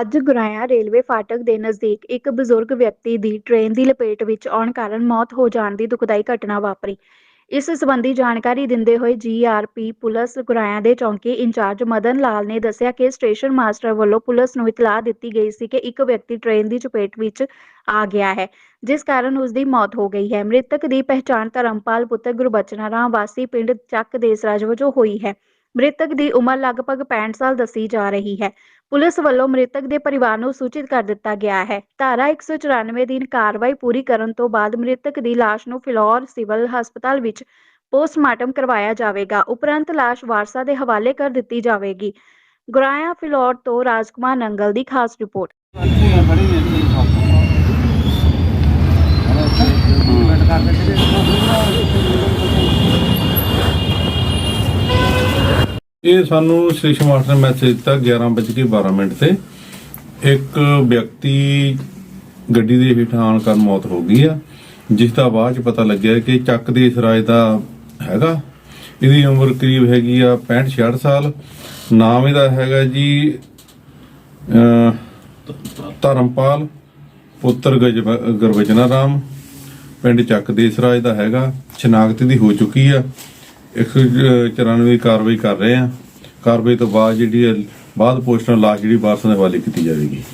ਅੱਜ ਗੁਰਾਇਆ ਰੇਲਵੇ ਫਾਟਕ ਦੇ ਨਜ਼ਦੀਕ ਇੱਕ ਬਜ਼ੁਰਗ ਵਿਅਕਤੀ ਦੀ ਟ੍ਰੇਨ ਦੀ ਲਪੇਟ ਵਿੱਚ ਆਉਣ ਕਾਰਨ ਮੌਤ ਹੋ ਜਾਣ ਦੀ ਦੁਖਦਾਈ ਘਟਨਾ ਵਾਪਰੀ। ਇਸ ਸੰਬੰਧੀ ਜਾਣਕਾਰੀ ਦਿੰਦੇ ਹੋਏ ਜੀਆਰਪੀ ਪੁਲਿਸ ਗੁਰਾਇਆ ਦੇ ਚੌਂਕੀ ਇੰਚਾਰਜ ਮਦਨ ਲਾਲ ਨੇ ਦੱਸਿਆ ਕਿ ਸਟੇਸ਼ਨ ਮਾਸਟਰ ਵੱਲੋਂ ਪੁਲਿਸ ਨੂੰ ਇਤਲਾਹ ਦਿੱਤੀ ਗਈ ਸੀ ਕਿ ਇੱਕ ਵਿਅਕਤੀ ਟ੍ਰੇਨ ਦੀ ਚਪੇਟ ਵਿੱਚ ਆ ਗਿਆ ਹੈ, ਜਿਸ ਕਾਰਨ ਉਸ ਦੀ ਮੌਤ ਹੋ ਗਈ ਹੈ। ਮ੍ਰਿਤਕ ਦੀ ਪਹਿਚਾਣ ਧਰਮਪਾਲ ਪੁੱਤਰ ਗੁਰਬਚਨਾ ਰਾਮ ਵਾਸੀ ਪਿੰਡ ਚੱਕ ਦੇਸਰਾਜ ਵਜੋਂ ਹੋਈ ਹੈ। ਮ੍ਰਿਤਕ ਦੀ ਉਮਰ ਲਗਭਗ 65 ਸਾਲ ਦੱਸੀ ਜਾ ਰਹੀ ਹੈ। ਪੁਲਿਸ ਵੱਲੋਂ ਮ੍ਰਿਤਕ ਦੇ ਪਰਿਵਾਰ ਨੂੰ ਸੂਚਿਤ ਕਰ ਦਿੱਤਾ ਗਿਆ ਹੈ। ਧਾਰਾ 194 ਦੀ ਕਾਰਵਾਈ ਪੂਰੀ ਕਰਨ ਤੋਂ ਬਾਅਦ ਮ੍ਰਿਤਕ ਦੀ ਲਾਸ਼ ਨੂੰ ਫਿਲੌਰ ਸਿਵਲ ਹਸਪਤਾਲ ਵਿੱਚ ਪੋਸਟਮਾਰਟਮ ਕਰਵਾਇਆ ਜਾਵੇਗਾ। ਉਪਰੰਤ ਲਾਸ਼ ਵਾਰਸਾਂ ਦੇ ਹਵਾਲੇ ਕਰ ਦਿੱਤੀ ਜਾਵੇਗੀ। ਗੁਰਾਇਆ ਫਿਲੌਰ ਤੋਂ ਰਾਜਕੁਮਾਰ ਨੰਗਲ ਦੀ ਖਾਸ ਰਿਪੋਰਟ। ਇਹ ਸਾਨੂੰ ਸ੍ਰੀ ਮਾਸਟਰ ਨੇ ਮੈਸੇਜ ਦਿੱਤਾ 11:12 ਮਿੰਟ ਤੇ। ਇੱਕ ਵਿਅਕਤੀ ਗੱਡੀ ਦੇ ਹੇਠ ਆਉਣ ਕਾਰਨ ਮੌਤ ਹੋ ਗਈ ਆ, ਜਿਸ ਦਾ ਬਾਅਦ ਚ ਪਤਾ ਲੱਗਿਆ ਕਿ ਚੱਕ ਦੇ ਸਰਾਜ ਦਾ ਹੈਗਾ। ਇਹਦੀ ਉਮਰ ਕਰੀਬ ਹੈਗੀ ਆ 65 66 ਸਾਲ। ਨਾਮ ਇਹਦਾ ਹੈਗਾ ਜੀ ਧਰਮਪਾਲ ਪੁੱਤਰ ਗਜ ਗੁਰਬਚਨਾ ਰਾਮ। ਪਿੰਡ ਚੱਕ ਦੇ ਸਰਾਜ ਦਾ ਹੈਗਾ। ਸ਼ਨਾਖਤ ਦੀ ਹੋ ਚੁੱਕੀ ਆ। 194 ਕਾਰਵਾਈ ਕਰ ਰਹੇ ਆ। ਕਾਰਵਾਈ ਤੋਂ ਬਾਅਦ ਜਿਹੜੀ ਹੈ, ਬਾਅਦ ਪੋਸਟਰ ਲਾਸ਼ ਜਿਹੜੀ ਵਾਰਸਾਂ ਦੇ ਹਵਾਲੇ ਕੀਤੀ ਜਾਵੇਗੀ।